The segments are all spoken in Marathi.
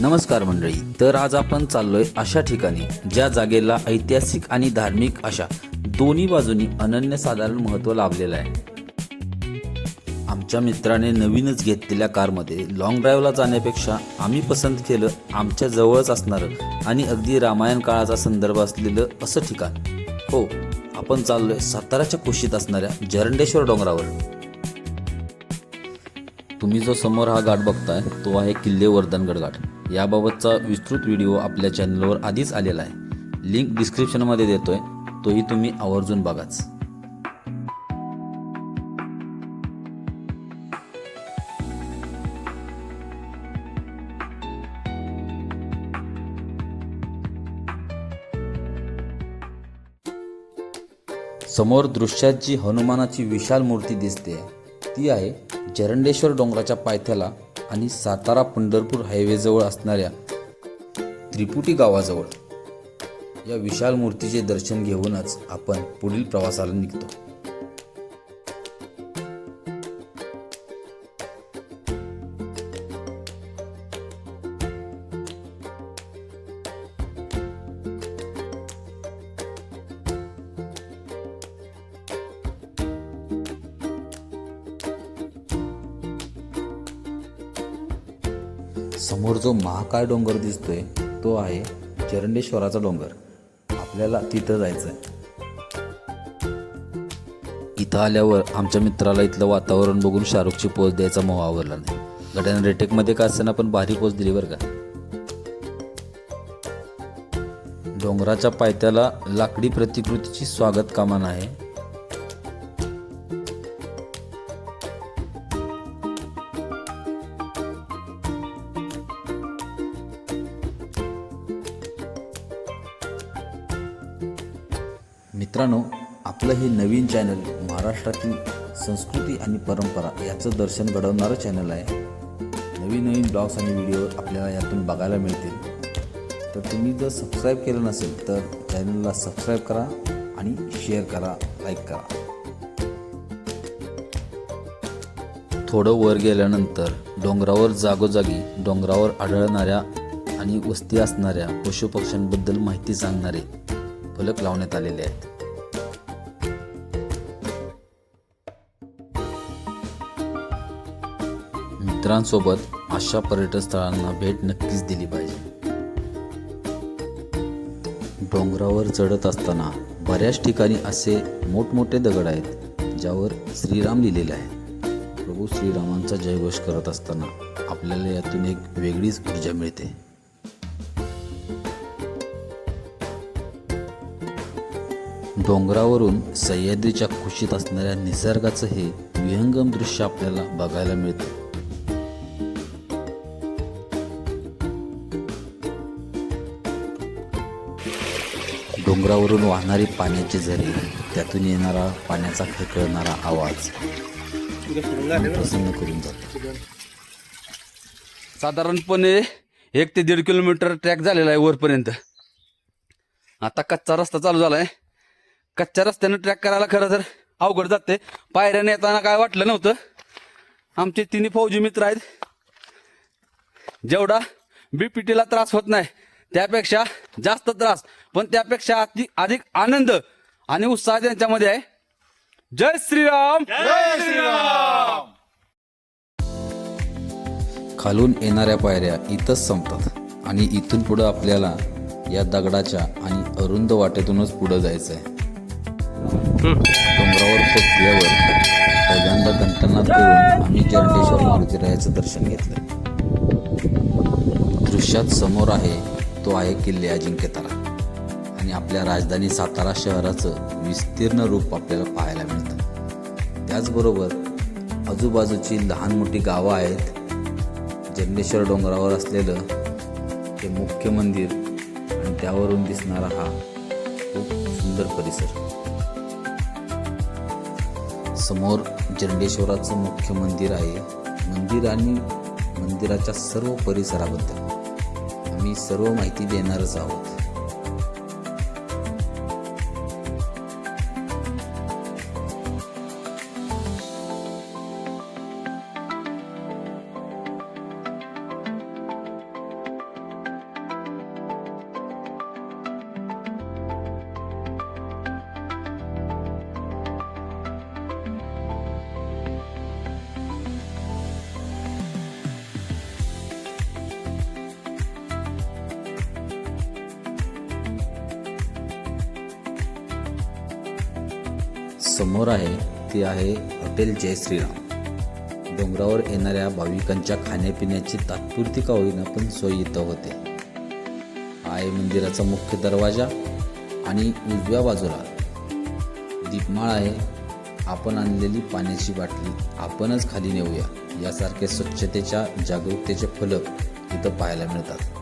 नमस्कार मंडळी तर आज आपण चाललोय अशा ठिकाणी ज्या जागेला ऐतिहासिक आणि धार्मिक अशा दोन्ही बाजूनी अनन्यसाधारण महत्त्व लाभलेलं आहे. आमच्या मित्राने नवीनच घेतलेल्या कारमध्ये लाँग ड्राईव्हला जाण्यापेक्षा आम्ही पसंत केलं आमच्या जवळच असणारं आणि अगदी रामायण काळाचा संदर्भ असलेलं असं ठिकाण. हो आपण चाललोय साताराच्या कुशीत असणाऱ्या जरंडेश्वर डोंगरावर. तुम्ही जो समोर हा घाट बघताय तो आहे किल्ले वर्धनगड घाट. याबाबतचा विस्तृत व्हिडिओ आपल्या चॅनलवर आधीच आलेला आहे. लिंक डिस्क्रिप्शनमध्ये देतोय. तोही तुम्ही आवर्जून बघाच. समोर दृश्यात जी हनुमानाची विशाल मूर्ती दिसते ती आहे जरंडेश्वर डोंगराच्या पायथ्याला आणि सातारा पंढरपूर हायवेजवळ असणाऱ्या त्रिपुटी गावाजवळ या विशाल मूर्तीचे दर्शन घेऊनच आपण पुढील प्रवासाला निघतो. समोर जो महाकाय डोंगर दिसतोय तो आहे चरंडेश्वराचा डोंगर. आपल्याला तिथं जायचं आहे इथं आल्यावर आमच्या मित्राला इथलं वातावरण बघून शाहरुखची पोच द्यायचा मोह आवरला नाही. गड्यान रेटेकमध्ये का असताना पण भारी पोच दिली बरं का? डोंगराच्या पायथ्याला लाकडी प्रतिकृतीची स्वागत कामान आहे मित्रांनो आपलं हे नवीन चॅनल महाराष्ट्रातील संस्कृती आणि परंपरा याचं दर्शन घडवणारं चॅनल आहे. नवीन नवीन ब्लॉग्स आणि व्हिडिओ आपल्याला यातून बघायला मिळतील. तर तुम्ही जर सबस्क्राईब केलं नसेल तर चॅनलला सबस्क्राईब करा आणि शेअर करा लाईक करा. थोडं वर गेल्यानंतर डोंगरावर जागोजागी डोंगरावर आढळणाऱ्या आणि वस्ती असणाऱ्या पशुपक्ष्यांबद्दल माहिती सांगणारे फलक लावण्यात आलेले आहेत. मित्रांसोबत अशा पर्यटन स्थळांना भेट नक्कीच दिली पाहिजे. डोंगरावर चढत असताना बऱ्याच ठिकाणी असे मोठमोठे दगड आहेत ज्यावर श्रीराम लिहिलेले आहे. प्रभू श्रीरामांचा जयघोष करत असताना आपल्याला यातून एक वेगळीच ऊर्जा मिळते. डोंगरावरून सह्याद्रीच्या कुशीत असणाऱ्या निसर्गाचं हे विहंगम दृश्य आपल्याला बघायला मिळतं. डोंगरावरून वाहणारी पाण्याची झरी त्यातून येणारा पाण्याचा खळखळणारा आवाज प्रसन्न करून जातो. साधारणपणे एक ते दीड किलोमीटर ट्रॅक झालेला आहे वरपर्यंत. आता कच्चा रस्ता चालू झालाय. कच्च्या रस्त्यानं ट्रॅक करायला खरं तर अवघड जाते. पायऱ्याने येताना काय वाटलं नव्हतं. आमचे तिन्ही फौजी मित्र आहेत. जेवढा बीपीटीला त्रास होत नाही त्यापेक्षा जास्त त्रास पण त्यापेक्षा अधिक अधिक आनंद आणि उत्साह त्यांच्यामध्ये आहे. जय श्रीराम! खालून येणाऱ्या पायऱ्या इथंच संपतात आणि इथून पुढं आपल्याला या दगडाच्या आणि अरुंद वाटेतूनच पुढं जायचं आहे डोंगरावर पोचल्यावर पहिल्यांदा घंटानाद करून आम्ही जरंडेश्वर मारुतीरायाचं दर्शन घेतलं. दृश्यात समोर आहे तो आहे किल्ले अजिंक्यतारा. आणि आपल्या राजधानी सातारा शहराचं विस्तीर्ण रूप आपल्याला पाहायला मिळतं. त्याचबरोबर आजूबाजूची लहान मोठी गावं आहेत. जगनेश्वर डोंगरावर असलेलं हे मुख्य मंदिर आणि त्यावरून दिसणारा हा खूप सुंदर परिसर. समोर जंडेश्वराचं मुख्य मंदिर आहे. मंदिर आणि मंदिराच्या सर्व परिसराबद्दल. मी सर्व माहिती देणारच आहोत. समोर आहे ते आहे हॉटेल जय श्रीराम. डोंगरावर येणाऱ्या भाविकांच्या खाण्यापिण्याची तात्पुरती का होईना पण सोय इथं होते. आहे मंदिराचा मुख्य दरवाजा आणि उजव्या बाजूला दीपमाळ आहे. आपण आणलेली पाण्याची बाटली आपणच खाली नेऊया. यासारखे स्वच्छतेच्या जागरूकतेचे फलक इथं पाहायला मिळतात.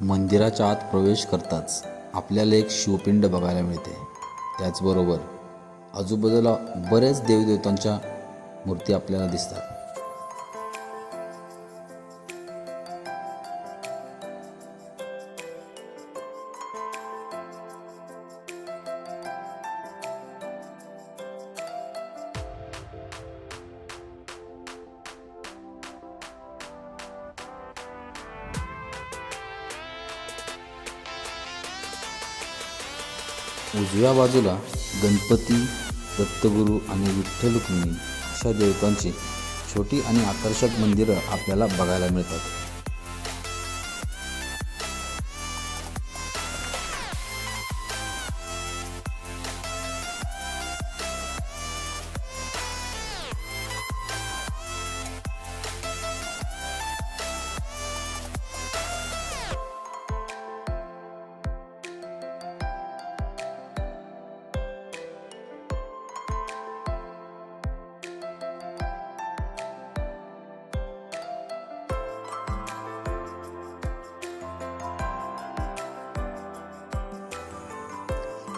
मंदिराच्या आत प्रवेश करताच आपल्याला एक शिवपिंड बघायला मिळते. त्याचबरोबर आजूबाजूला बरेच देवदेवतांच्या मूर्ती आपल्याला दिसतात. उजव्या बाजूला गणपती दत्तगुरू आणि विठ्ठलुक्मिणी अशा देवतांची छोटी आणि आकर्षक मंदिरं आपल्याला बघायला मिळतात.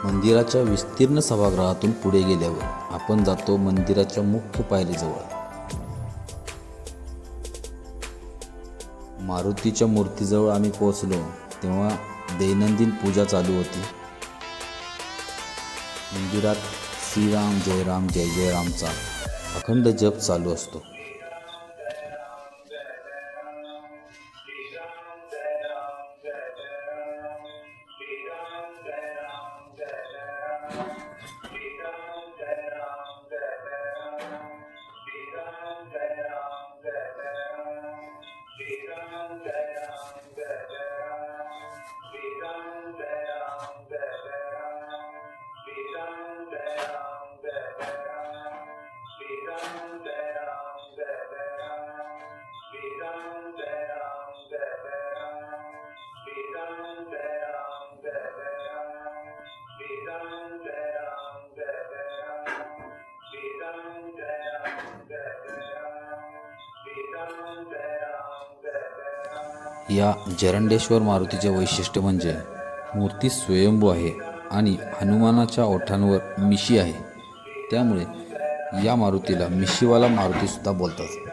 मंदिराच्या विस्तीर्ण सभागृहातून पुढे गेल्यावर आपण जातो मंदिराच्या मुख्य पायरीजवळ. मारुतीच्या मूर्तीजवळ आम्ही पोहोचलो तेव्हा दैनंदिन पूजा चालू होती. मंदिरात श्रीराम जयराम जय जय रामचा अखंड जप चालू असतो. या जरंडेश्वर मारुतीचे वैशिष्ट्य म्हणजे मूर्ती स्वयंभू आहे आणि हनुमानाच्या ओठांवर मिशी आहे. त्यामुळे या मारुतीला मिशीवाला मारुतीसुद्धा बोलतात.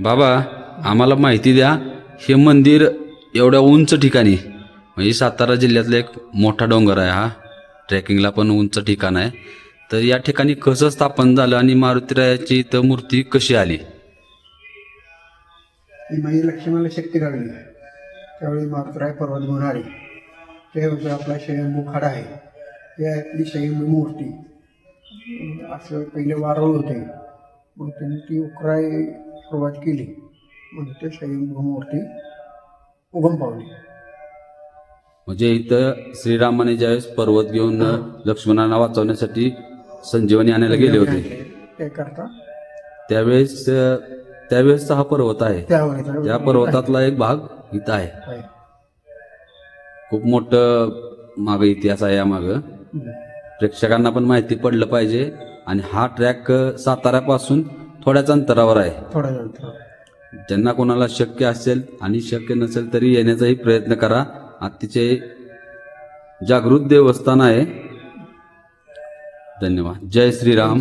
बाबा आम्हाला माहिती द्या हे मंदिर एवढ्या उंच ठिकाणी म्हणजे सातारा जिल्ह्यातला एक मोठा डोंगर आहे हा. ट्रेकिंगला पण उंच ठिकाण आहे. तर या ठिकाणी कसं स्थापन झालं आणि मारुतीरायाची तर मूर्ती कशी आली? माझी लक्ष्मणाला शक्ती लागली त्यावेळी मारुतीराय पर्वत घेऊन आले. ते होतं आपला स्वयंभू खडा आहे. ते आपली स्वयंभू मूर्ती. असं पहिले वारळ होते. मग त्यांनी ती उकराय सुरुवात केली. मग ते स्वयंभू मूर्ती उगम पावली. म्हणजे इथं श्रीरामाने ज्यावेळेस पर्वत घेऊन लक्ष्मणाला वाचवण्यासाठी संजीवनी आणायला गेले होते. ते करता. त्यावेळेस त्यावेळेसचा हा पर्वत आहे. त्या पर्वतातला एक भाग इथं आहे. खूप मोठं माग इतिहास आहे या माग. प्रेक्षकांना पण माहिती पडलं पाहिजे. आणि हा ट्रॅक साताऱ्यापासून थोड्याच अंतरावर आहे. थोड्या ज्यांना कोणाला शक्य असेल आणि शक्य नसेल तरी येण्याचाही प्रयत्न करा. अतिशय जागृत देवस्थान आहे. धन्यवाद. जय श्रीराम.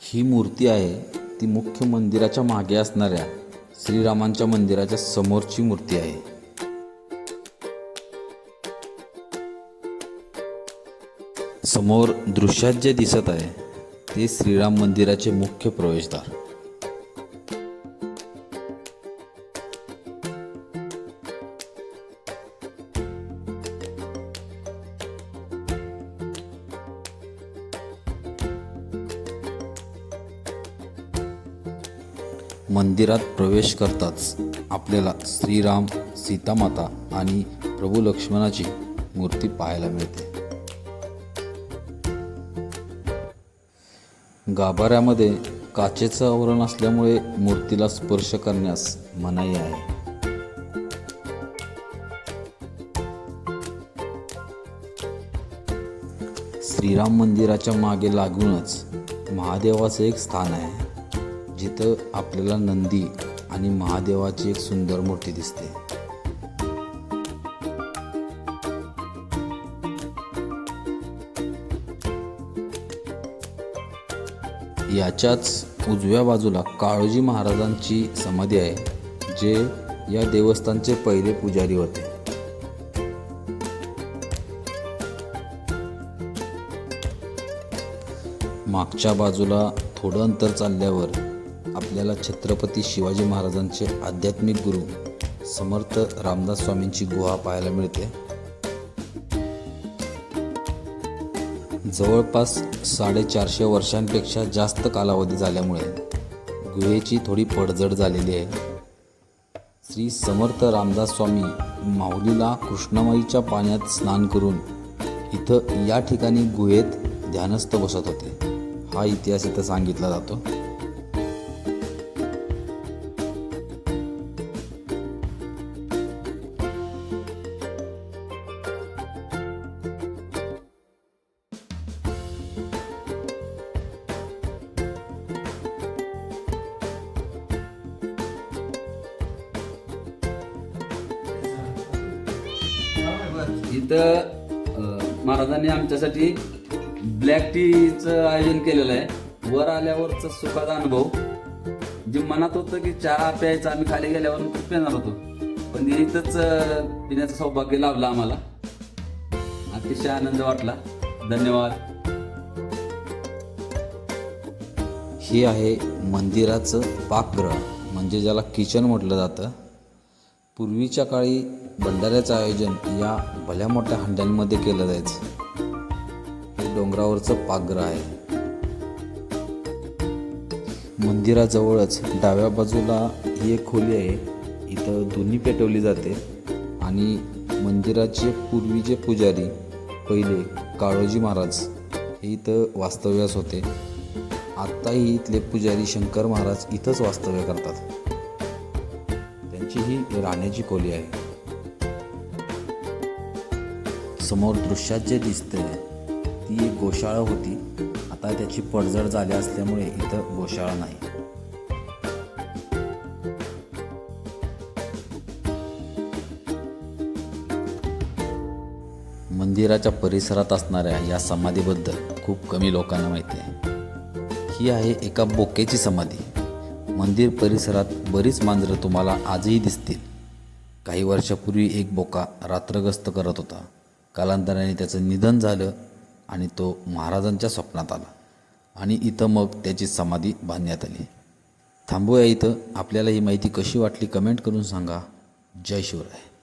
ही मूर्ती आहे ती मुख्य मंदिराच्या मागे असणाऱ्या श्रीरामांच्या मंदिराच्या समोरची मूर्ती आहे. समोर दृश्यात जे दिसत आहे ते श्रीराम मंदिराचे मुख्य प्रवेशद्वार. मंदिरात प्रवेश करताच आपल्याला श्रीराम सीतामाता आणि प्रभू लक्ष्मणाची मूर्ती पाहायला मिळते. गाभाऱ्यामध्ये काचेचं आवरण असल्यामुळे मूर्तीला स्पर्श करण्यास मनाई आहे. श्रीराम मंदिराच्या मागे लागूनच महादेवाचं एक स्थान आहे जिथं आपल्याला नंदी आणि महादेवाची एक सुंदर मूर्ती दिसते. याच्याच उजव्या बाजूला काळोजी महाराजांची समाधी आहे जे या देवस्थानचे पहिले पुजारी होते. मागच्या बाजूला थोडं अंतर चालल्यावर आपल्याला छत्रपती शिवाजी महाराजांचे आध्यात्मिक गुरु समर्थ रामदास स्वामींची गुहा पाहायला मिळते. जवळपास साडेचारशे वर्षांपेक्षा जास्त कालावधी झाल्यामुळे गुहेची थोडी पडझड झालेली आहे. श्री समर्थ रामदास स्वामी माऊलीला कृष्णामाईच्या पाण्यात स्नान करून इथं या ठिकाणी गुहेत ध्यानस्थ बसत होते. हा इतिहास इथं सांगितला जातो. इथं महाराजांनी आमच्यासाठी ब्लॅक टीचं आयोजन केलेलं आहे. वर आल्यावरचा सुखाचा अनुभव. जे मनात होतं की चहा प्यायचा आम्ही खाली गेल्यावर खूप पिणार होतो. पण इथंच पिण्याचं सौभाग्य लाभलं आम्हाला. अतिशय आनंद वाटला. धन्यवाद. हे आहे मंदिराचं पाकग्रह म्हणजे ज्याला किचन म्हटलं जातं. पूर्वीच्या काळी भंडाऱ्याचं आयोजन या भल्या मोठ्या हंड्यांमध्ये केलं जायचं. हे डोंगरावरचं पाग्र आहे. मंदिराजवळच डाव्या बाजूला ही एक खोली आहे. इथं धुनी पेटवली जाते. आणि मंदिराचे पूर्वीचे पुजारी पहिले काळोजी महाराज हे इथं वास्तव्यास होते. आत्ताही इथले पुजारी शंकर महाराज इथंच वास्तव्य करतात. त्यांची ही राहण्याची खोली आहे. समोर दृश्यात जे दिसते ती एक गोशाळा होती. आता त्याची पडझड झाली असल्यामुळे इथं गोशाळा नाही. मंदिराच्या परिसरात असणाऱ्या या समाधीबद्दल खूप कमी लोकांना माहिती आहे. ही आहे एका बोकेची समाधी. मंदिर परिसरात बरीच मांजरं तुम्हाला आजही दिसतील. काही वर्षापूर्वी एक बोका रात्रगस्त करत होता. कालांतराने त्याचं निधन झालं आणि तो महाराजांच्या स्वप्नात आला. आणि इथं मग त्याची समाधी बांधण्यात आली. थांबूया इथं. आपल्याला ही माहिती कशी वाटली कमेंट करून सांगा. जय शिवराय.